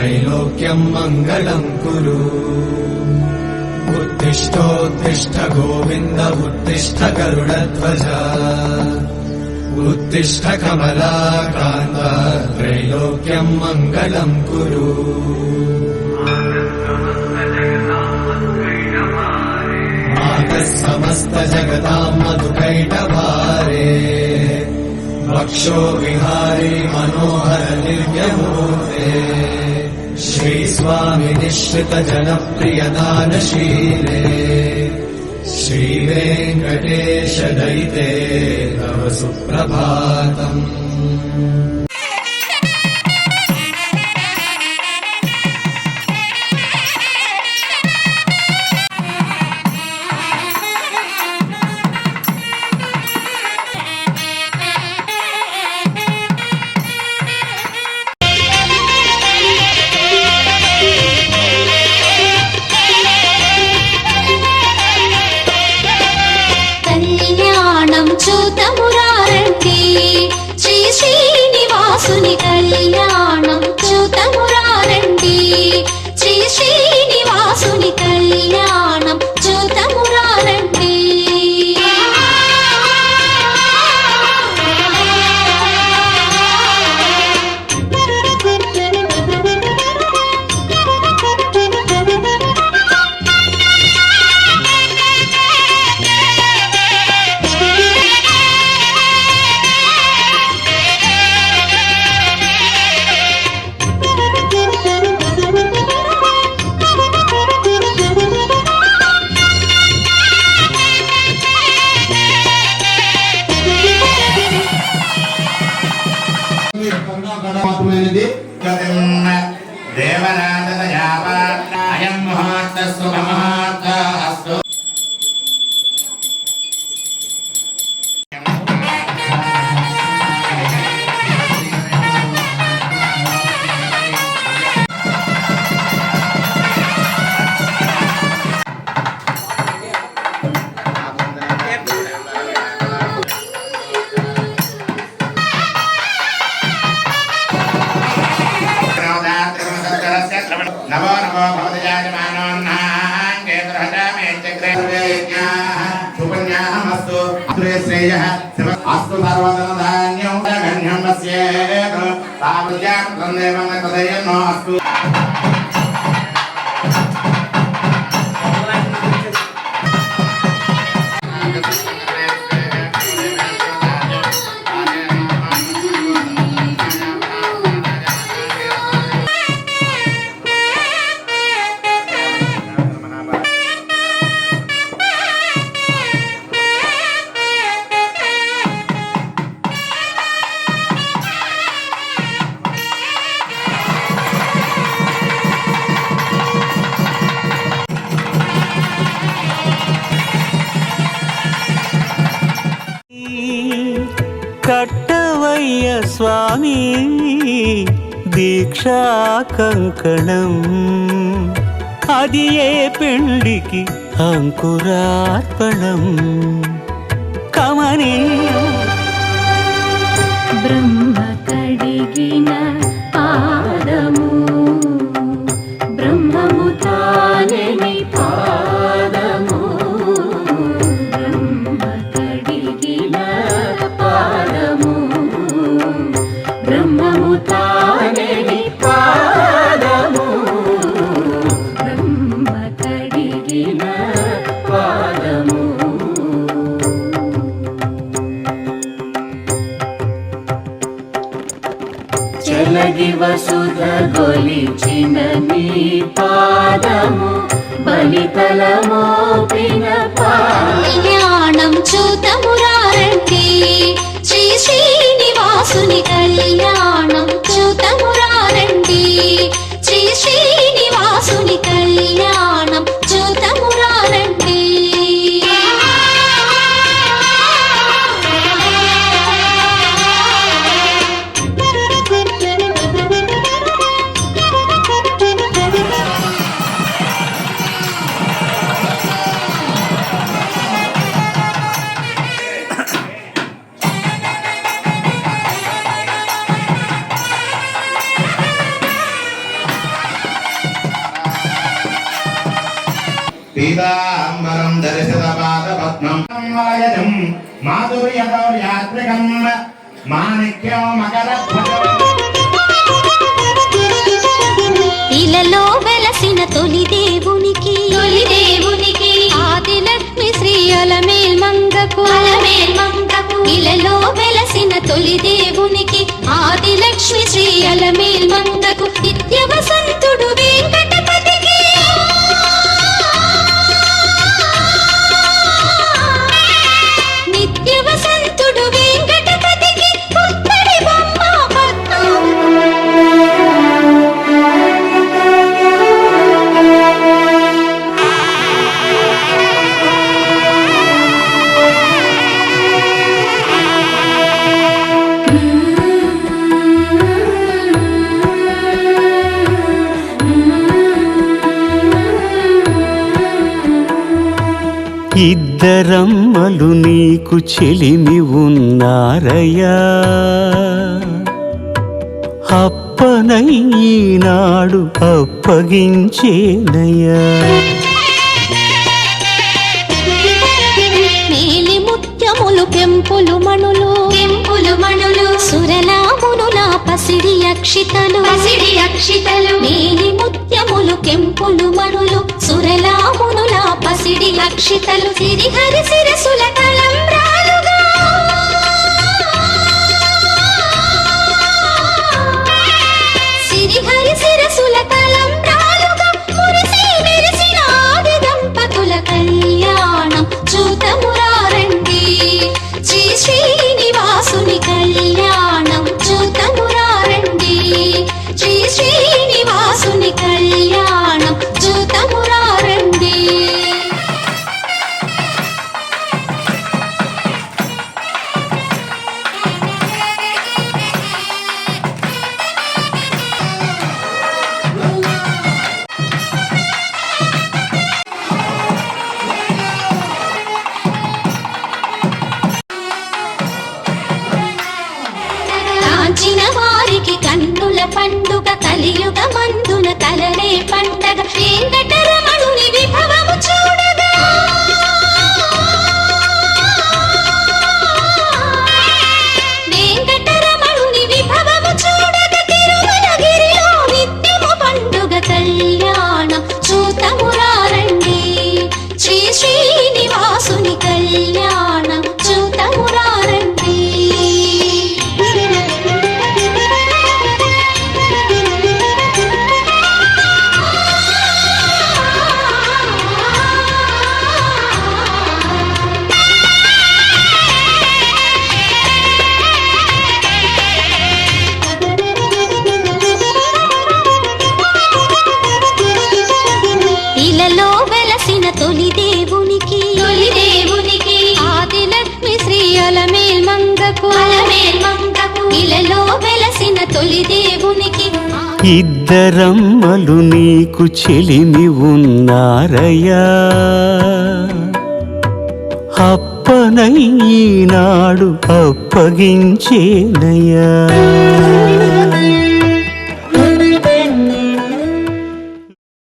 त्रैलोक्यम् मङ्गलम् कुरु। उत्तिष्ठोत्तिष्ठ गोविन्द उत्तिष्ठ गरुडध्वज उत्तिष्ठ कमलाकान्त त्रैलोक्यम् मङ्गलम् कुरु। मातः समस्त मधुकैटभारे। वक्षो विहारी मनोहर दिव्यमूर्ते श्रीस्वामिनिश्रितजनप्रियदानशीले श्रीवेङ्कटेशदयिते तव सुप्रभातम् కళ్యాణం మాత్రమైనది నమో నమో భవతి జాయమానోన్నాంగే గృహజామేత్యగ్రే సుపుణ్యాహమస్తు శ్రేయ అస్తు సర్వధనధాన్యం గణ్యం వస్యేతు తావజ్యాం కట్టవయ్య స్వామి దీక్షా కంకణం. అది ఏ పెండికి అంకురార్పణం? కమనీ. బ్రహ్మ కడిగిన పాదము చెలగి గొలిచిన నీ పాదము బలితల మోపిన కళ్యాణం పీతాంబరం దర్శిత పాద పద్మం వాయనం మాధుర్యగౌర్యాత్మికం మాణిక్యం మకర ఇలలో వెలసిన తొలి దేవునికి తొలి దేవునికి ఆదిలక్ష్మి శ్రీ అలమేల్ మంగకు అలమేల్ మంగకు ఇలలో వెలసిన తొలి దేవునికి ఆదిలక్ష్మి శ్రీ అలమేల్ మంగకు ఇద్దరమ్మలు నీకు చెలిమి ఉన్నారయ్యా. అప్పనై ఈనాడు అప్పగించేనయ్యా ముత్యములు పెంపులు మణులు పెంపులు మణులు సురలామునుల పసిడి అక్షితలు. పసిడి అక్షితలు. మేలి ముత్యములు కెంపులు మణులు సిడి అక్షితలు సిరిహరి శిరసుల కాంచిన వారికి కన్నుల పండుగ కలియుగ మందున కలలే పండగ. వెంకటరమణుని విభవము చూడగా ఇద్దరమ్మలు నీకు చెలిమి ఉన్నారయ్యా. అప్పనయ్యనాడు అప్పగించేనయ్యా.